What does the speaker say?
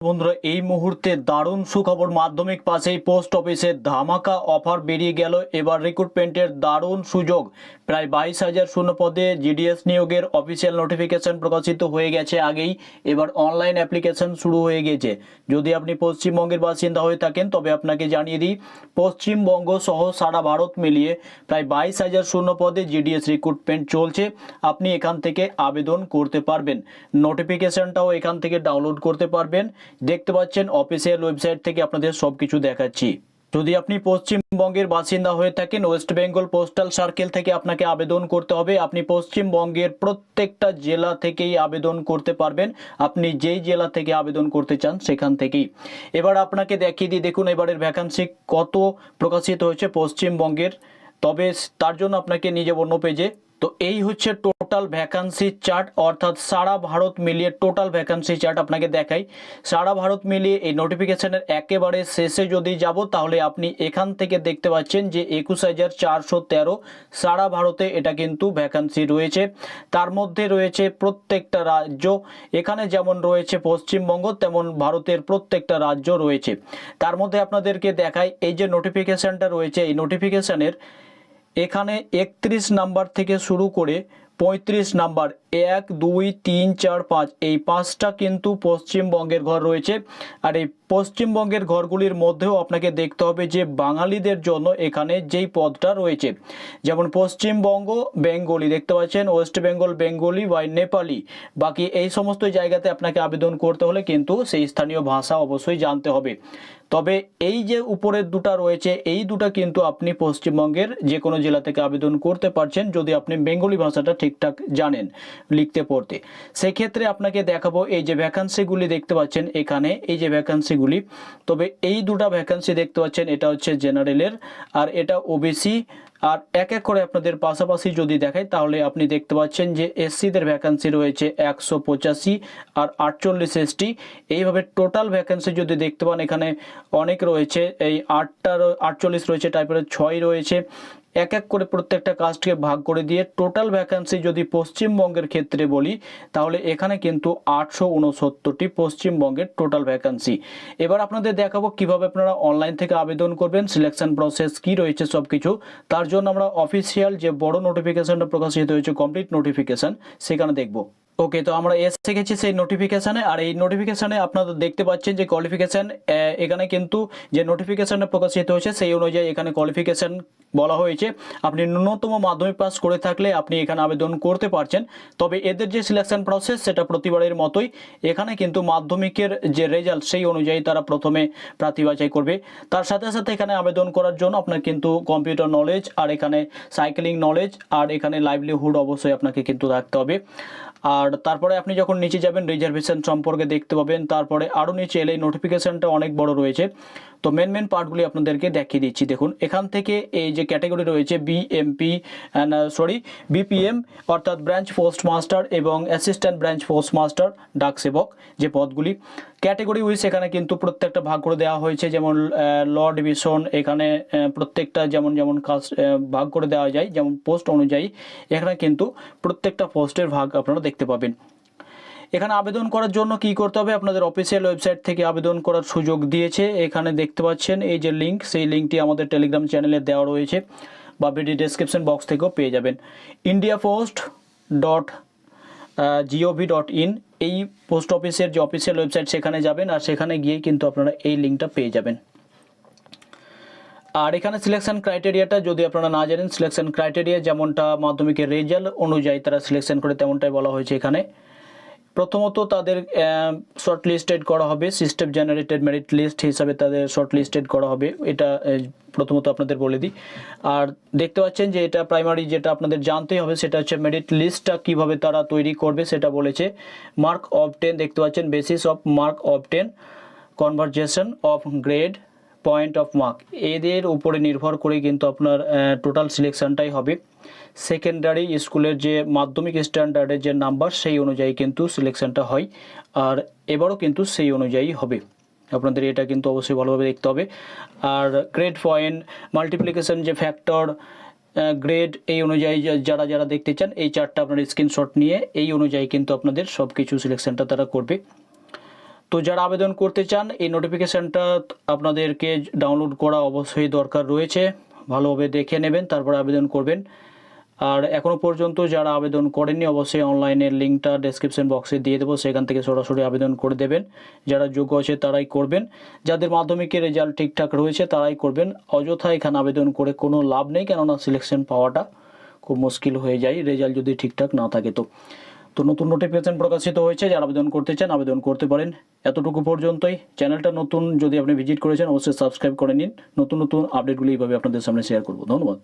বন্ধুরা, এই মুহূর্তে দারুণ সুখবর মাধ্যমিক পাশেই পোস্ট অফিসে ধামাকা অফার বেরিয়ে গেল। এবার রিক্রুটমেন্টের দারুণ সুযোগ। প্রায় বাইশ হাজার শূন্য পদে জিডিএস নিয়োগের অফিসিয়াল নোটিফিকেশন প্রকাশিত হয়ে গেছে আগেই। এবার অনলাইন অ্যাপ্লিকেশন শুরু হয়ে গেছে। যদি আপনি পশ্চিমবঙ্গের বাসিন্দা হয়ে থাকেন, তবে আপনাকে জানিয়ে দিই, পশ্চিমবঙ্গ সহ সারা ভারত মিলিয়ে প্রায় বাইশ হাজার শূন্য পদে জিডিএস রিক্রুটমেন্ট চলছে। আপনি এখান থেকে আবেদন করতে পারবেন। নোটিফিকেশনটাও এখান থেকে ডাউনলোড করতে পারবেন। দেখতে পাচ্ছেন অফিসিয়াল ওয়েবসাইট থেকে আপনাদের সব কিছু দেখাচ্ছি। যদি আপনি পশ্চিমবঙ্গের বাসিন্দা হয়ে থাকেন ওয়েস্ট বেঙ্গল পোস্টাল সার্কেল থেকে আপনাকে আবেদন করতে হবে। আপনি পশ্চিমবঙ্গের প্রত্যেকটা জেলা থেকেই আবেদন করতে পারবেন। আপনি যেই জেলা থেকে আবেদন করতে চান সেখান থেকেই। এবার আপনাকে দেখিয়ে দিই, দেখুন এবারের ভ্যাকান্সি কত প্রকাশিত হয়েছে পশ্চিমবঙ্গের। তবে তার জন্য আপনাকে নিয়ে যাব অন্য পেজে তো এই হচ্ছে টোটাল ভ্যাকান্সি চার্ট অর্থাৎ সারা ভারত মিলিয়ে টোটাল ভ্যাকান্সি চার্ট আপনাকে দেখাই। সারা ভারত মিলিয়ে এই নোটিফিকেশনের একেবারে শেষে যদি যাব, তাহলে আপনি এখান থেকে দেখতে পাচ্ছেন যে একুশ হাজার চারশো তেরো সারা ভারতে এটা কিন্তু ভ্যাকান্সি রয়েছে। তার মধ্যে রয়েছে প্রত্যেকটা রাজ্য, এখানে যেমন রয়েছে পশ্চিমবঙ্গ, তেমন ভারতের প্রত্যেকটা রাজ্য রয়েছে। তার মধ্যে আপনাদেরকে দেখাই, এই যে নোটিফিকেশনটা রয়েছে, এই নোটিফিকেশনের এখানে একত্রিশ নাম্বার থেকে শুরু করে পঁয়ত্রিশ নাম্বার, এক, দুই, তিন, চার, পাঁচ, এই পাঁচটা কিন্তু পশ্চিমবঙ্গের ঘর রয়েছে। আর এই পশ্চিমবঙ্গের ঘরগুলির মধ্যেও আপনাকে দেখতে হবে যে বাঙালিদের জন্য এখানে যেই পদটা রয়েছে, যেমন পশ্চিমবঙ্গ, বেঙ্গলি, দেখতে পাচ্ছেন, ওয়েস্ট বেঙ্গল, বেঙ্গলি, বা নেপালি, বাকি এই সমস্ত জায়গাতে আপনাকে আবেদন করতে হলে কিন্তু সেই স্থানীয় ভাষা অবশ্যই জানতে হবে। তবে এই যে উপরের দুটা রয়েছে, এই দুটা কিন্তু আপনি পশ্চিমবঙ্গের যে কোনো জেলা থেকে আবেদন করতে পারছেন, যদি আপনি বেঙ্গলি ভাষাটা ঠিকঠাক জানেন লিখতে পড়তে। সেক্ষেত্রে আপনাকে দেখাবো এই যে ভ্যাকান্সিগুলি দেখতে পাচ্ছেন এখানে, এই যে ভ্যাকান্সিগুলি তবে এই দুটা ভ্যাকান্সি দেখতে পাচ্ছেন, এটা হচ্ছে জেনারেলের আর এটা ওবিসি আর এক এক করে আপনাদের পাশাপাশি যদি দেখাই, তাহলে আপনি দেখতে পাচ্ছেন যে এসসিদের ভ্যাকান্সি রয়েছে একশো পঁচাশি আর আটচল্লিশ এসটি এইভাবে টোটাল ভ্যাকান্সি যদি দেখতে পান, এখানে অনেক রয়েছে। এই আটটা আটচল্লিশ রয়েছে তারপরে ছয় রয়েছে। এক এক করে প্রত্যেকটা কাস্টকে ভাগ করে দিয়ে টোটাল ভ্যাকান্সি যদি পশ্চিমবঙ্গের ক্ষেত্রে বলি, তাহলে এখানে কিন্তু আটশো উনসত্তরটি পশ্চিমবঙ্গের টোটাল ভ্যাকান্সি এবার আপনাদের দেখাবো কীভাবে আপনারা অনলাইন থেকে আবেদন করবেন সিলেকশন প্রসেস কি রয়েছে সব কিছু তার জন্য আমরা অফিসিয়াল যে বড় নোটিফিকেশনটা প্রকাশিত হয়েছে কমপ্লিট নোটিফিকেশন সেখানে দেখব। ওকে তো আমরা এসে গেছি সেই নোটিফিকেশানে আর এই নোটিফিকেশানে আপনারা দেখতে পাচ্ছেন যে কোয়ালিফিকেশান এখানে কিন্তু যে নোটিফিকেশানটা প্রকাশিত হয়েছে, সেই অনুযায়ী এখানে কোয়ালিফিকেশান বলা হয়েছে, আপনি ন্যূনতম মাধ্যমিক পাস করে থাকলে আপনি এখানে আবেদন করতে পারছেন। তবে এদের যে সিলেকশন প্রসেস সেটা প্রতিবারের মতোই এখানে কিন্তু মাধ্যমিকের যে রেজাল্ট সেই অনুযায়ী তারা প্রথমে প্রার্থী বাছাই করবে। তার সাথে সাথে এখানে আবেদন করার জন্য আপনার কিন্তু কম্পিউটার নলেজ আর এখানে সাইকেলিং নলেজ আর এখানে লাইভলিহুড অবশ্যই আপনাকে কিন্তু রাখতে হবে। আর তারপরে আপনি যখন নিচে যাবেন রিজার্ভেশন সম্পর্কে দেখতে পাবেন। তারপরে আরও নিচে এলে নোটিফিকেশনটা অনেক বড় রয়েছে। তো মেন মেন পার্টগুলি আপনাদেরকে দেখিয়ে দিচ্ছি। দেখুন, এখান থেকে এই যে ক্যাটাগরি রয়েছে বিএমপি সরি বিপিএম অর্থাৎ ব্রাঞ্চ পোস্ট মাস্টার এবং অ্যাসিস্ট্যান্ট ব্রাঞ্চ পোস্ট মাস্টার ডাক সেবক যে পদগুলি। ক্যাটাগরি উইস এখানে কিন্তু প্রত্যেকটা ভাগ করে দেওয়া হয়েছে, যেমন ল ডিভিশন এখানে প্রত্যেকটা যেমন যেমন কাজ ভাগ করে দেওয়া যায়, যেমন পোস্ট অনুযায়ী এখানে কিন্তু প্রত্যেকটা পোস্টের ভাগ আপনারা দেখতে পাবেন। এখানে আবেদন করার জন্য কি করতে হবে? আপনাদের অফিসিয়াল ওয়েবসাইট থেকে আবেদন করার সুযোগ দিয়েছে। এখানে দেখতে পাচ্ছেন এই যে লিঙ্ক সেই লিঙ্কটি আমাদের টেলিগ্রাম চ্যানেলে দেওয়া রয়েছে বা ভিডিও ডেসক্রিপশন বক্স থেকেও পেয়ে যাবেন। India post dot GOV dot in এই পোস্ট অফিসের যে অফিসিয়াল ওয়েবসাইট সেখানে যাবেন আর সেখানে গিয়ে কিন্তু আপনারা এই লিঙ্কটা পেয়ে যাবেন। আর এখানে সিলেকশন ক্রাইটেরিয়াটা যদি আপনারা না জানেন সিলেকশন ক্রাইটেরিয়া যেমনটা মাধ্যমিকের রেজাল্ট অনুযায়ী তারা সিলেকশন করে, তেমনটাই বলা হয়েছে এখানে। প্রথমত তাদের শর্ট লিস্টেড করা হবে সিস্টেম জেনারেটেড মেরিট লিস্ট হিসাবে তাদের শর্ট লিস্টেড করা হবে, এটা প্রথমত আপনাদের বলে দিই। আর দেখতে পাচ্ছেন যে এটা প্রাইমারি যেটা আপনাদের জানতেই হবে, সেটা হচ্ছে মেরিট লিস্টটা কীভাবে তারা তৈরি করবে, সেটা বলেছে। মার্ক অফ টেন দেখতে পাচ্ছেন basis of mark of ten conversion of grade point of mark এদের উপরে নির্ভর করে কিন্তু আপনার টোটাল সিলেকশনটাই হবে। সেকেন্ডারি স্কুলের যে মাধ্যমিক স্ট্যান্ডার্ডের যে নাম্বার সেই অনুযায়ী কিন্তু সিলেকশনটা হয়। আর এবারও কিন্তু সেই অনুযায়ী হবে। আপনাদের এটা কিন্তু অবশ্যই ভালোভাবে দেখতে হবে। আর গ্রেড পয়েন্ট মাল্টিপ্লিকেশন যে ফ্যাক্টর গ্রেড এই অনুযায়ী যারা যারা দেখতে চান, এই চারটা আপনার স্ক্রিনশট নিয়ে, এই অনুযায়ী কিন্তু আপনাদের সব কিছু সিলেকশনটা তারা করবে। তো যারা আবেদন করতে চান, এই নোটিফিকেশানটা আপনাদেরকে ডাউনলোড করা অবশ্যই দরকার রয়েছে। ভালোভাবে দেখে নেবেন, তারপর আবেদন করবেন। আর এখনও পর্যন্ত যারা আবেদন করেননি, অবশ্যই অনলাইনের লিঙ্কটা ডেসক্রিপশন বক্সে দিয়ে দেবো। সেখান থেকে সরাসরি আবেদন করে দেবেন। যারা যোগ্য আছে, তারাই করবেন। যাদের মাধ্যমিকের রেজাল্ট ঠিকঠাক রয়েছে, তারাই করবেন। অযথা এখানে আবেদন করে কোনো লাভ নেই, কেননা সিলেকশন পাওয়াটা খুব মুশকিল হয়ে যায় রেজাল্ট যদি ঠিকঠাক না থাকে তো। তো নতুন নোটিফিকেশন প্রকাশিত হয়েছে, যারা আবেদন করতে চান আবেদন করতে পারেন। এতটুকু পর্যন্তই। চ্যানেলটা নতুন যদি আপনি ভিজিট করেছেন, অবশ্যই সাবস্ক্রাইব করে নিন। নতুন নতুন আপডেটগুলি এইভাবে আপনাদের সামনে শেয়ার করব। ধন্যবাদ।